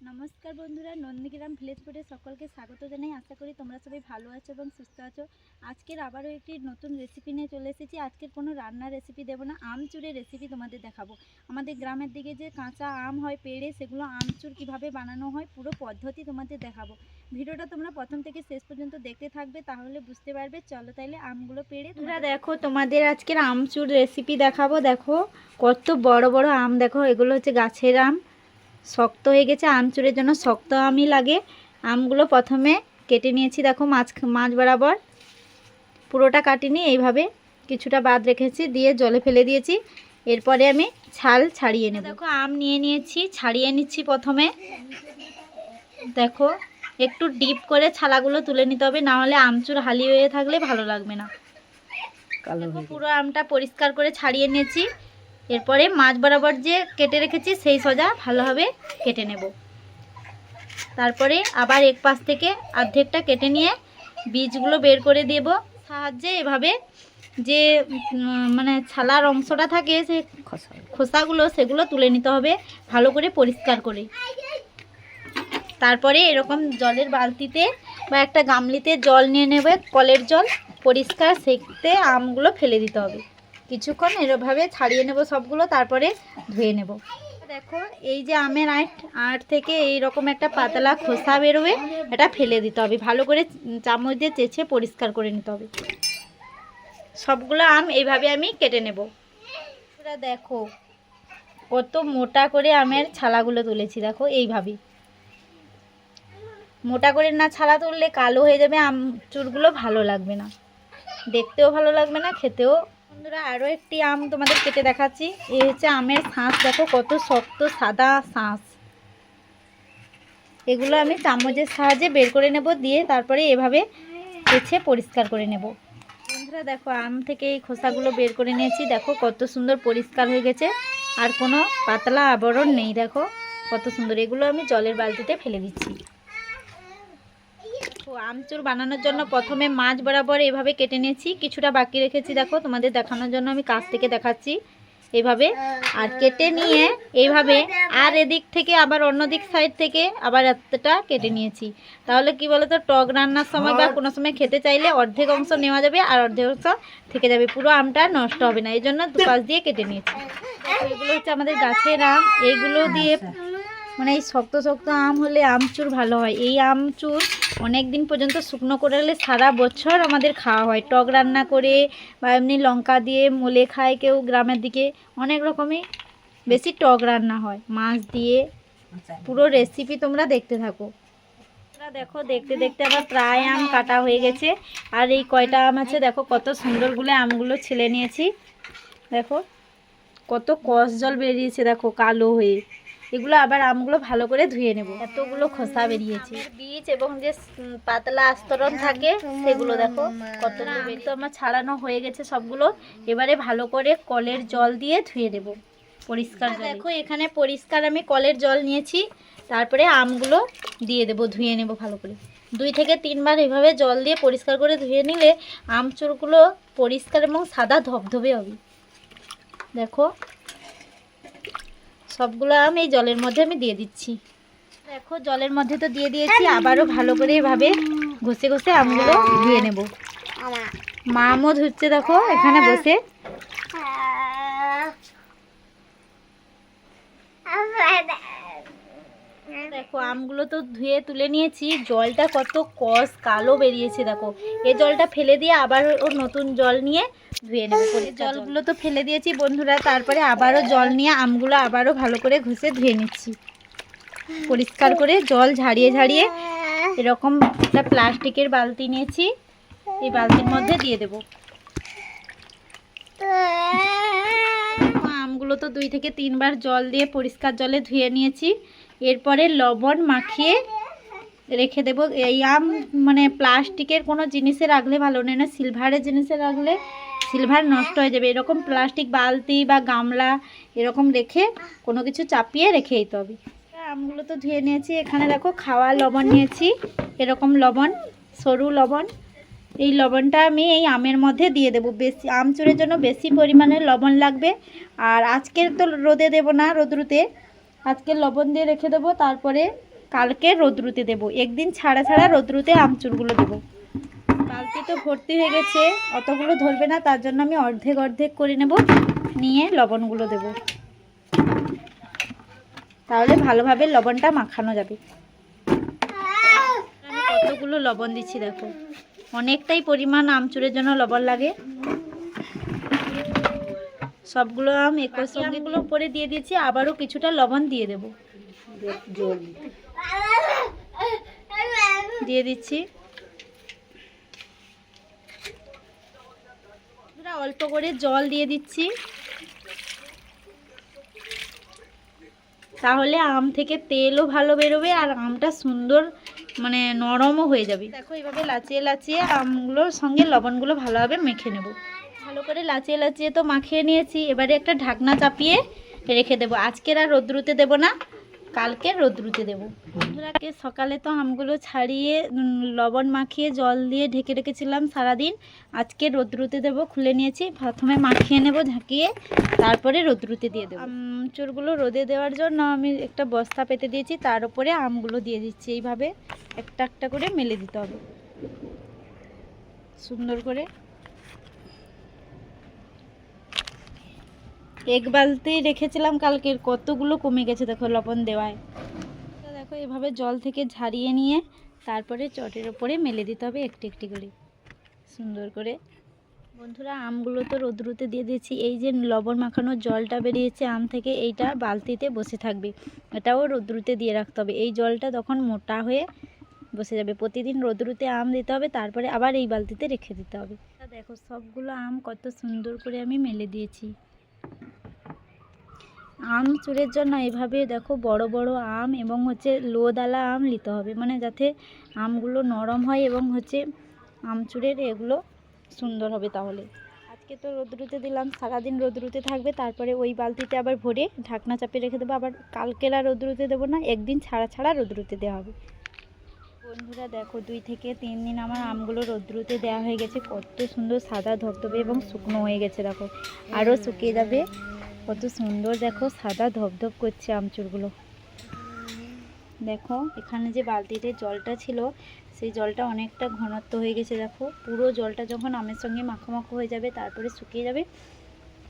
নমস্কার বন্ধুরা, নন্দীগ্রাম ভিলেজ ফুডে সকলকে স্বাগত জানাই। আশা করি তোমরা সবাই ভালো আছো এবং সুস্থ আছো। আজকের আবারও একটি নতুন রেসিপি নিয়ে চলে এসেছি। আজকের কোনো রান্নার রেসিপি দেবো না, আমচুরের রেসিপি তোমাদের দেখাবো। আমাদের গ্রামের দিকে যে কাঁচা আম হয়, পেড়ে, সেগুলো আমচুর কীভাবে বানানো হয়, পুরো পদ্ধতি তোমাদের দেখাবো। ভিডিওটা তোমরা প্রথম থেকে শেষ পর্যন্ত দেখতে থাকবে, তাহলে বুঝতে পারবে। চলো তাইলে আমগুলো পেড়ে তোমরা দেখো, তোমাদের আজকের আমচুর রেসিপি দেখাবো। দেখো, কত বড় বড় আম, দেখো, এগুলো হচ্ছে গাছের আম। শক্ত হয়ে গেছে আমচুরের জন্য শক্ত আমই লাগে। আমগুলো প্রথমে কেটে নিয়েছি দেখো মাছ মাছ বরাবর। পুরোটা কাটিনি এইভাবে কিছুটা বাদ রেখেছি দিয়ে জলে ফেলে দিয়েছি। এরপরে আমি ছাল ছাড়িয়ে নেব। দেখো আম নিয়ে নিয়েছি ছাড়িয়ে নিচ্ছি প্রথমে। দেখো একটু ডিপ করে ছালাগুলো তুলে নিতে হবে না হলে আমচুর হালি হয়ে থাকলে ভালো লাগবে না। পুরো আমটা পরিষ্কার করে ছাড়িয়ে নিয়েছি। এরপরে মাছ বরাবর যে কেটে রেখেছি, সেই সজা ভালোভাবে কেটে নেব। তারপরে আবার এক পাশ থেকে অর্ধেকটা কেটে নিয়ে বীজগুলো বের করে দেব। সাহায্যে এভাবে যে মানে ছালার অংশটা থাকে, সে খোসাগুলো, সেগুলো তুলে নিতে হবে ভালো করে পরিষ্কার করে। তারপরে এরকম জলের বালতিতে বা একটা গামলিতে জল নিয়ে নেবে, কলের জল পরিষ্কার সেকতে আমগুলো ফেলে দিতে হবে। কিছুক্ষণ এরভাবে ছাড়িয়ে নেব সবগুলো, তারপরে ধুয়ে নেব। দেখো, এই যে আমের আঁট আঁট থেকে এই রকম একটা পাতলা খোসা বেরোবে, এটা ফেলে দিতে হবে। ভালো করে চামচ দিয়ে চেঁচে পরিষ্কার করে নিতে হবে। সবগুলো আম এইভাবে আমি কেটে নেব। বন্ধুরা, দেখো, কত মোটা করে আমের ছালাগুলো তুলেছি। দেখো এইভাবে মোটা করে না ছালা তুললে কালো হয়ে যাবে, আম চুরগুলো ভালো লাগবে না। দেখতেও ভালো লাগবে না, খেতেও বন্ধুরা আরও একটি আম তোমাদের কেটে দেখাচ্ছি। এই হচ্ছে আমের শাঁস, দেখো কত শক্ত সাদা শাঁস। এগুলো আমি চামচের সাহায্যে বের করে নেব, দিয়ে তারপরে এভাবে কেছে পরিষ্কার করে নেব। বন্ধুরা, দেখো আম থেকে এই খোসাগুলো বের করে নিয়েছি। দেখো কত সুন্দর পরিষ্কার হয়ে গেছে। আর কোনো পাতলা আবরণ নেই, দেখো কত সুন্দর। এগুলো আমি জলের বালতিতে ফেলে দিচ্ছি। তো আমচুর বানানোর জন্য প্রথমে মাছ বরাবর এভাবে কেটে নিয়েছি। কিছুটা বাকি রেখেছি দেখো তোমাদের দেখানোর জন্য আমি কাছ থেকে দেখাচ্ছি এইভাবে আর কেটে নিয়ে এইভাবে আর এদিক থেকে আবার অন্য দিক সাইড থেকে আবার এতটা কেটে নিয়েছি। তাহলে কি বলতো টক রান্নার সময় বা কোনো সময় খেতে চাইলে অর্ধেক অংশ নেওয়া যাবে আর অর্ধেক অংশ থেকে যাবে। পুরো আমটা নষ্ট হবে না এই জন্য দুপাশ দিয়ে কেটে নিয়েছি। এগুলো হচ্ছে আমাদের গাছের আম। এইগুলো দিয়ে মানে এই শক্ত শক্ত আম হলে আমচুর ভালো হয়। এই আমচুর অনেক দিন পর্যন্ত শুকনো করে রাখলে সারা বছর আমাদের খাওয়া হয়। টক রান্না করে বা এমনি লঙ্কা দিয়ে মলে খায় কেউ গ্রামের দিকে। অনেক রকমই বেশি টক রান্না হয়। মাছ দিয়ে পুরো রেসিপি তোমরা দেখতে থাকো। তোমরা দেখো, দেখতে দেখতে আবার প্রায় আম কাটা হয়ে গেছে। আর এই কয়টা আম আছে দেখো, কত সুন্দরগুলো আমগুলো ছিলে নিয়েছি। দেখো, কত কষ জল বেরিয়েছে দেখো, কালো হয়ে। এগুলো আবার আমগুলো ভালো করে ধুয়ে নেব। এতগুলো খোসা বেরিয়েছে। বীজ এবং যে পাতলা আস্তরণ থাকে সেগুলো দেখো কত তো আমার ছাড়ানো হয়ে গেছে সবগুলো। এবারে ভালো করে কলের জল দিয়ে ধুয়ে দেব পরিষ্কার। দেখো এখানে পরিষ্কার আমি কলের জল নিয়েছি। তারপরে আমগুলো দিয়ে দেব ধুয়ে নেব ভালো করে। দুই থেকে তিনবার এভাবে জল দিয়ে পরিষ্কার করে ধুয়ে নিলে আমচুরগুলো পরিষ্কার এবং সাদা ধবধবে হবে। দেখো সবগুলো আম এই জলের মধ্যে আমি দিয়ে দিচ্ছি দেখো জলের মধ্যে তো দিয়ে দিয়েছি আবারও ভালো করে এভাবে ঘষে ঘষে আমগুলো ধুয়ে নেব মা আমও ধুচ্ছে দেখো এখানে বসে দেখো আমগুলো তো ধুয়ে তুলে নিয়েছি। জলটা কত কস কালো বেরিয়েছে দেখো। এই জলটা ফেলে দিয়ে আবার ওর নতুন জল নিয়ে ধুয়ে নেব। জলগুলো তো ফেলে দিয়েছি বন্ধুরা তারপরে আবারও জল নিয়ে আমগুলো আবারও ভালো করে ঘষে ধুয়ে নিচ্ছি। পরিষ্কার করে জল ঝাড়িয়ে ঝাড়িয়ে এরকম একটা প্লাস্টিকের বালতি নিয়েছি এই বালতির মধ্যে দিয়ে দেব। আমগুলো তো দুই থেকে তিনবার জল দিয়ে পরিষ্কার জলে ধুয়ে নিয়েছি। এরপরে লবণ মাখিয়ে রেখে দেব। এই আম মানে প্লাস্টিকের কোনো জিনিসে রাখলে ভালো নয়, না সিলভারের জিনিসে রাখলে সিলভার নষ্ট হয়ে যাবে। এরকম প্লাস্টিক বালতি বা গামলা এরকম রেখে কোনো কিছু চাপিয়ে রেখে দিতে হবে। আমগুলো তো ধুয়ে নিয়েছি, এখানে দেখো খাওয়া লবণ নিয়েছি, এরকম লবণ, সরু লবণ। এই লবণটা আমি এই আমের মধ্যে দিয়ে দেবো। বেশি, আমচুরের জন্য বেশি পরিমাণে লবণ লাগবে। আর আজকের তো রোদে দেব না রোদ্রুতে। আজকে লবণ দিয়ে রেখে দেবো, তারপরে কালকে রোদ্রুতে দেবো। একদিন ছাড়া ছাড়া রোদ্রুতে আমচুরগুলো দেবো। বালতি তো ভর্তি হয়ে গেছে, অতগুলো ধরবে না, তার জন্য আমি অর্ধেক অর্ধেক করে নেব, নিয়ে লবণগুলো দেব। তাহলে ভালোভাবে লবণটা মাখানো যাবে। কতগুলো লবণ দিচ্ছি দেখো। অনেকটাই পরিমাণ আমচুরের জন্য লবণ লাগে। সবগুলো আম একই সঙ্গেগুলো পরে দিয়ে দিয়েছি আবারও কিছুটা লবণ দিয়ে দেব। দিয়ে দিচ্ছি। অল্প করে জল দিয়ে দিচ্ছি। তাহলে আম থেকে তেলও ভালো বেরোবে আর আমটা সুন্দর মানে নরমও হয়ে যাবে। দেখো এইভাবে লাচিয়ে লাচিয়ে আমগুলোর সঙ্গে লবণগুলো ভালোভাবে মেখে নেব। ভালো করে লাচিয়ে লাচিয়ে তো মাখিয়ে নিয়েছি। এবারে একটা ঢাকনা চাপিয়ে রেখে দেবো। আজকের আর রোদ্রুতে দেবো না কালকে রোদ্রুতে দেবো। বন্ধুরাকে সকালে তো আমগুলো ছাড়িয়ে লবণ মাখিয়ে, জল দিয়ে ঢেকে রেখেছিলাম সারাদিন। আজকে রোদ্রুতে দেবো, খুলে নিয়েছি। প্রথমে মাখিয়ে নেব ঝাঁকিয়ে তারপরে রোদ্রুতে দিয়ে দেবো। আমচুরগুলো রোদে দেওয়ার জন্য আমি একটা বস্তা পেতে দিয়েছি, তার উপরে আমগুলো দিয়ে দিচ্ছি। এইভাবে একটা একটা করে মেলে দিতে হবে। সুন্দর করে এক বালতি রেখেছিলাম কালকের, কতগুলো কমে গেছে দেখো লবণ দেওয়ায়। তো দেখো এভাবে জল থেকে ঝারিয়ে নিয়ে তারপরে চটের ওপরে মেলে দিতে হবে একটি একটি করে, সুন্দর করে। বন্ধুরা, আমগুলো তো রোদ্রুতে দিয়ে দিয়েছি, এই যে লবণ মাখানোর জলটা বেরিয়েছে আম থেকে, এইটা বালতিতে বসে থাকবে। এটাও রোদ্রুতে দিয়ে রাখতে হবে, এই জলটা তখন মোটা হয়ে বসে যাবে। প্রতিদিন রোদ্রুতে আম দিতে হবে, তারপরে আবার এই বালতিতে রেখে দিতে হবে। দেখো, সবগুলো আম কত সুন্দর করে আমি মেলে দিয়েছি। আম চুরের জন্য এভাবে দেখো বড় বড় আম এবং হচ্ছে লোদালা আম নিতে হবে। মানে যাতে আমগুলো নরম হয় এবং হচ্ছে আমচুরের এগুলো সুন্দর হবে তাহলে। আজকে তো রোদ্রুতে দিলাম, সারাদিন রোদ্রুতে থাকবে, তারপরে ওই বালতিতে আবার ভরে ঢাকনা চাপিয়ে রেখে দেবো। আবার কালকের রোদ্রুতে দেবো না, একদিন ছাড়া ছাড়া রোদ্রুতে দেওয়া হবে। বন্ধুরা দেখো দুই থেকে তিন দিন আমার আমগুলো রোদ্রুতে দেওয়া হয়ে গেছে। কত সুন্দর সাদা ধবধবে এবং শুকনো হয়ে গেছে দেখো। আরও শুকিয়ে যাবে। কত সুন্দর দেখো সাদা ধবধব করছে আমচুরগুলো। দেখো এখানে যে বালতিতে জলটা ছিল সেই জলটা অনেকটা ঘনত্ব হয়ে গেছে দেখো। পুরো জলটা যখন আমের সঙ্গে মাখামাখো হয়ে যাবে তারপরে শুকিয়ে যাবে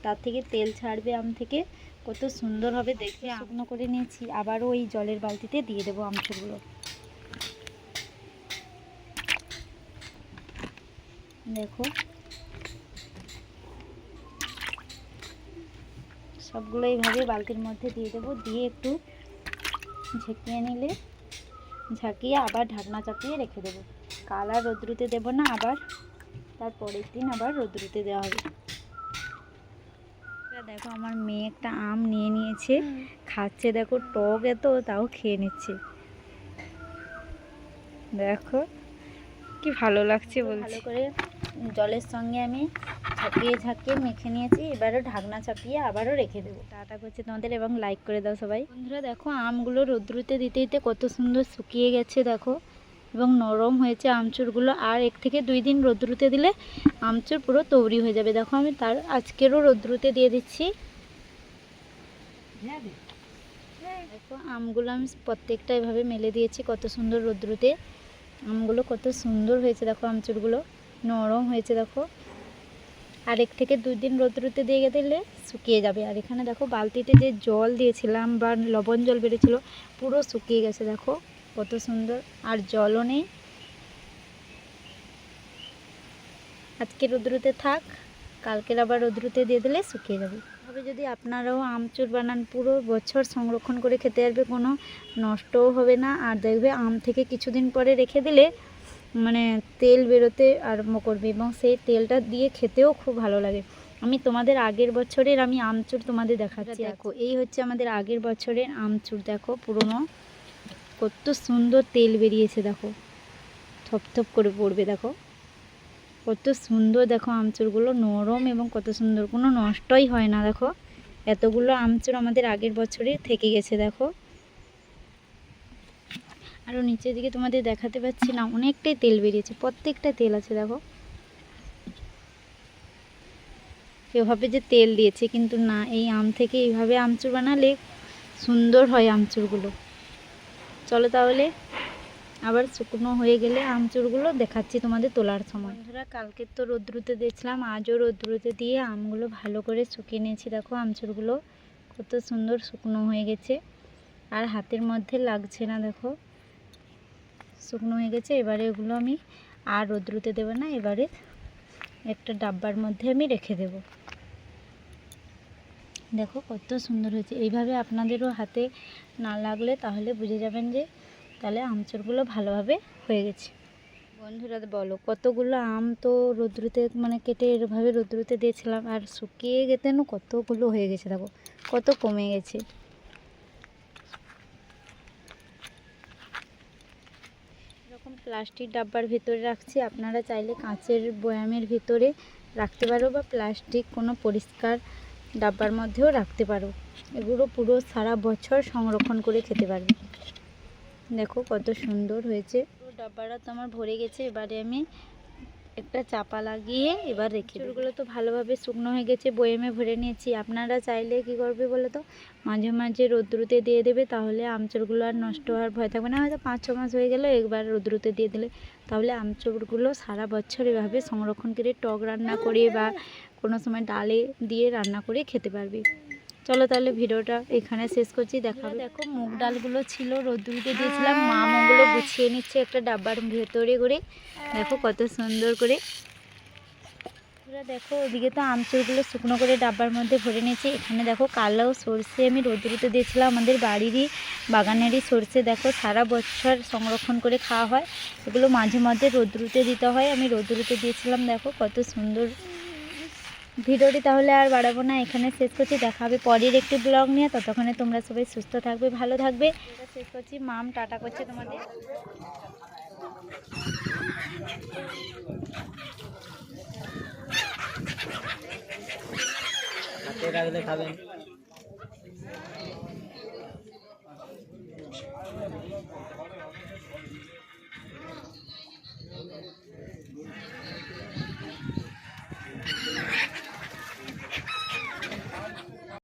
তার থেকে তেল ছাড়বে আম থেকে। কত সুন্দর হবে দেখে শুকনো করে নিয়েছি। আবারও ওই জলের বালতিতে দিয়ে দেবো আমচুরগুলো। দেখো। সবগুলো এইভাবে বালতির মধ্যে দিয়ে দেবো। দিয়ে একটু ঝেঁকিয়ে নিলে ঝাঁকিয়ে আবার ঢাকনা চাপিয়ে রেখে দেবো। কাল আর রোদ্রুতে দেবো না আবার তার পরের দিন আবার রোদ্রুতে দেওয়া হবে। দেখো আমার মেয়ে একটা আম নিয়ে নিয়েছে। খাচ্ছে দেখো টক এত তাও খেয়ে নিচ্ছে। দেখো কি ভালো লাগছে বলছি ভালো করে জলের সঙ্গে আমি ঝাঁকিয়ে ঝাঁকিয়ে মেখে নিয়েছি এবারও ঢাকনা চাপিয়ে আবারও রেখে দেবো। টাটা করছে তোমাদের এবং লাইক করে দাও সবাই। বন্ধুরা দেখো আমগুলো রোদ্রুতে দিতে দিতে কত সুন্দর শুকিয়ে গেছে দেখো এবং নরম হয়েছে আমচুরগুলো। আর এক থেকে দুই দিন রোদ্রুতে দিলে আমচুর পুরো তৈরি হয়ে যাবে। দেখো আমি তার আজকেরও রোদ্রুতে দিয়ে দিচ্ছি। দেখো আমগুলো আমি প্রত্যেকটা এভাবে মেলে দিয়েছি কত সুন্দর রোদ্রুতে। আমগুলো কত সুন্দর হয়েছে দেখো আমচুরগুলো। নরম হয়েছে, দেখো। আর এক থেকে দুই দিন রোদ্রুতে দিয়ে দিলে শুকিয়ে যাবে। আর এখানে দেখো, বালতিতে যে জল দিয়েছিলাম বা লবণ জল বেরিয়েছিল পুরো শুকিয়ে গেছে, দেখো। কত সুন্দর। আর জলও নেই। আজকে রোদ্রুতে থাক, কালকের আবার রোদ্রুতে দিয়ে দিলে শুকিয়ে যাবে। তবে যদি আপনারাও আমচুর বানান, পুরো বছর সংরক্ষণ করে খেতে পারবে, কোনো নষ্টও হবে না। আর দেখবে, আম থেকে কিছুদিন পরে রেখে দিলে মানে তেল বেরোতে আরম্ভ করবে এবং সেই তেলটা দিয়ে খেতেও খুব ভালো লাগে। আমি তোমাদের আগের বছরের আমি আমচুর তোমাদের দেখাচ্ছি। দেখো এই হচ্ছে আমাদের আগের বছরের আমচুর। দেখো পুরনো। কত সুন্দর তেল বেরিয়েছে দেখো। থপথপ করে পড়বে দেখো। কত সুন্দর দেখো আমচুরগুলো নরম এবং কত সুন্দর। কোনো নষ্টই হয় না দেখো। এতগুলো আমচুর আমাদের আগের বছরে থেকে গেছে দেখো। আরও নিচের দিকে তোমাদের দেখাতে পাচ্ছি না, অনেকটাই তেল বেরিয়েছে, প্রত্যেকটা তেল আছে দেখো। এভাবে যে তেল দিয়েছে, কিন্তু না, এই আম থেকে এইভাবে আমচুর বানালে সুন্দর হয় আমচুরগুলো। চলো তাহলে, আবার শুকনো হয়ে গেলে আমচুরগুলো দেখাচ্ছি তোমাদের তোলার সময়। বন্ধুরা, কালকে তো রোদ্রুতে দিয়েছিলাম আজও রোদ্রুতে দিয়ে আমগুলো ভালো করে শুকিয়ে নিয়েছি। দেখো আমচুরগুলো কত সুন্দর শুকনো হয়ে গেছে, আর হাতের মধ্যে লাগছে না, দেখো। শুকনো হয়ে গেছে, এবারে এগুলো আমি আর রোদ্রুতে দেবো না, এবারে একটা ডাব্বার মধ্যে আমি রেখে দেব। দেখো কত সুন্দর হয়েছে, এইভাবে আপনাদেরও হাতে না লাগলে তাহলে বুঝে যাবেন যে তাহলে আমচুরগুলো ভালোভাবে হয়ে গেছে। বন্ধুরা বলো, কতগুলো আম তো রোদ্রুতে মানে কেটে এভাবে রোদ্রুতে দিয়েছিলাম, আর শুকিয়ে গেতে না কতগুলো হয়ে গেছে দেখো, কত কমে গেছে এরকম প্লাস্টিক ডাব্বার ভিতরে রাখছি। আপনারা চাইলে কাঁচের বয়ামের ভিতরে রাখতে পারো বা প্লাস্টিক কোনো পরিষ্কার ডাব্বার মধ্যেও রাখতে পারো। এগুলো পুরো সারা বছর সংরক্ষণ করে খেতে পারবে। দেখো কত সুন্দর হয়েছে। ডাব্বাটা তো আমার ভরে গেছে। এবারে আমি একটা চাপা লাগিয়ে এবার রেখে চুলগুলো তো ভালোভাবে শুকনো হয়ে গেছে, বয়েমে ভরে নিয়েছি। আপনারা চাইলে কি করবে বলে তো? মাঝে মাঝে রোদ্রুতে দিয়ে দেবে, তাহলে আমচুরগুলো আর নষ্ট হওয়ার ভয় থাকবে না। হয়তো পাঁচ ছ মাস হয়ে গেলে, একবার রোদ্রুতে দিয়ে দিলে। তাহলে আমচুরগুলো সারা বছর এভাবে সংরক্ষণ করে টক রান্না করে বা কোনো সময় ডালে দিয়ে রান্না করে খেতে পারবে। চলো তাহলে ভিডিওটা এখানে শেষ করছি দেখাবে দেখো মুগ ডালগুলো ছিল রোদ্দুরিতে দিয়েছিলাম মা ওগুলো গুছিয়ে নিচ্ছে একটা ডাব্বার ভেতরে করে। দেখো কত সুন্দর করে। বন্ধুরা দেখো ওদিকে তো আমচুরগুলো শুকনো করে ডাব্বার মধ্যে ভরে নিয়েছি। এখানে দেখো কালো সর্ষে আমি রোদ্দুরিতে দিয়েছিলাম আমাদের বাড়িরই বাগানেরই সর্ষে। দেখো সারা বছর সংরক্ষণ করে খাওয়া হয়। এগুলো মাঝে মাঝে রোদ্রুতে দিতে হয়। আমি রোদ্রুতে দিয়েছিলাম দেখো কত সুন্দর ভিডিওটি তাহলে আর বাড়াবো না, এখানে শেষ করছি। দেখা হবে পরের একটি ব্লগ নিয়ে। ততক্ষণে তোমরা সবাই সুস্থ থাকবে, ভালো থাকবে। শেষ করছি। মাম টাটা করছে তোমাদের। রাখলে খাবেন